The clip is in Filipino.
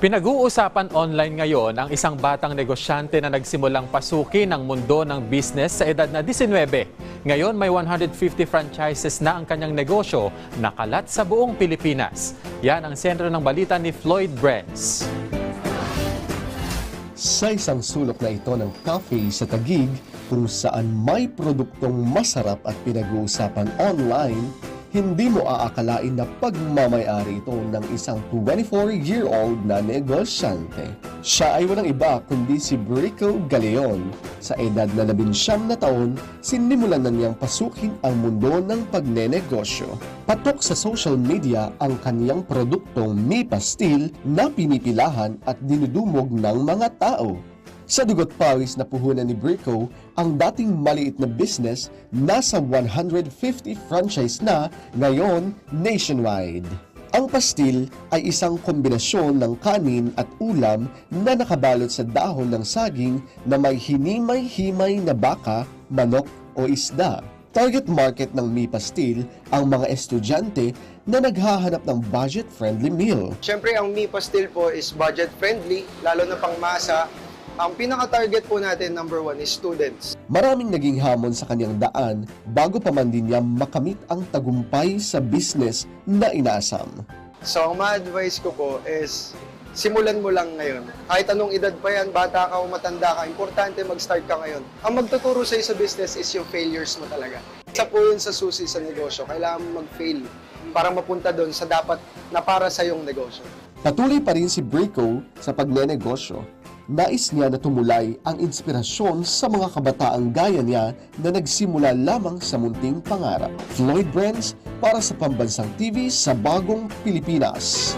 Pinag-uusapan online ngayon ang isang batang negosyante na nagsimulang pasukin ang mundo ng business sa edad na 19. Ngayon may 150 franchises na ang kanyang negosyo nakalat sa buong Pilipinas. Yan ang sentro ng balita ni Floyd Brands. Sa isang sulok na ito ng cafe sa Tagig kung saan may produktong masarap at pinag-uusapan online, hindi mo aakalain na pagmamayari ito ng isang 24-year-old na negosyante. Siya ay walang iba kundi si Brico Galeon. Sa edad na labinsyam na taon, sinimulan na niyang pasukin ang mundo ng pagnenegosyo. Patok sa social media ang kaniyang produktong Mi Pastil na pinipilahan at dinudumog ng mga tao. Sa dugot pawis na puhunan ni Brico, ang dating maliit na business nasa 150 franchise na ngayon nationwide. Ang pastil ay isang kombinasyon ng kanin at ulam na nakabalot sa dahon ng saging na may hinimay-himay na baka, manok o isda. Target market ng Mi Pastil ang mga estudyante na naghahanap ng budget-friendly meal. Siyempre, ang Mi Pastil po is budget-friendly, lalo na pangmasa. Ang pinaka-target po natin, number one, is students. Maraming naging hamon sa kanyang daan bago pa man din niya makamit ang tagumpay sa business na inaasam. So, ang ma-advise ko po is, simulan mo lang ngayon. Kahit anong edad pa yan, bata ka o matanda ka, importante mag-start ka ngayon. Ang magtuturo sa'yo sa business is yung failures mo talaga. Isa po yun sa susi sa negosyo. Kailangan mo mag-fail para mapunta doon sa dapat na para sa yung negosyo. Patuloy pa rin si Brico sa pagnenegosyo. Nais niya na tumulay ang inspirasyon sa mga kabataang gaya niya na nagsimula lamang sa munting pangarap. Floyd Brands para sa Pambansang TV sa Bagong Pilipinas.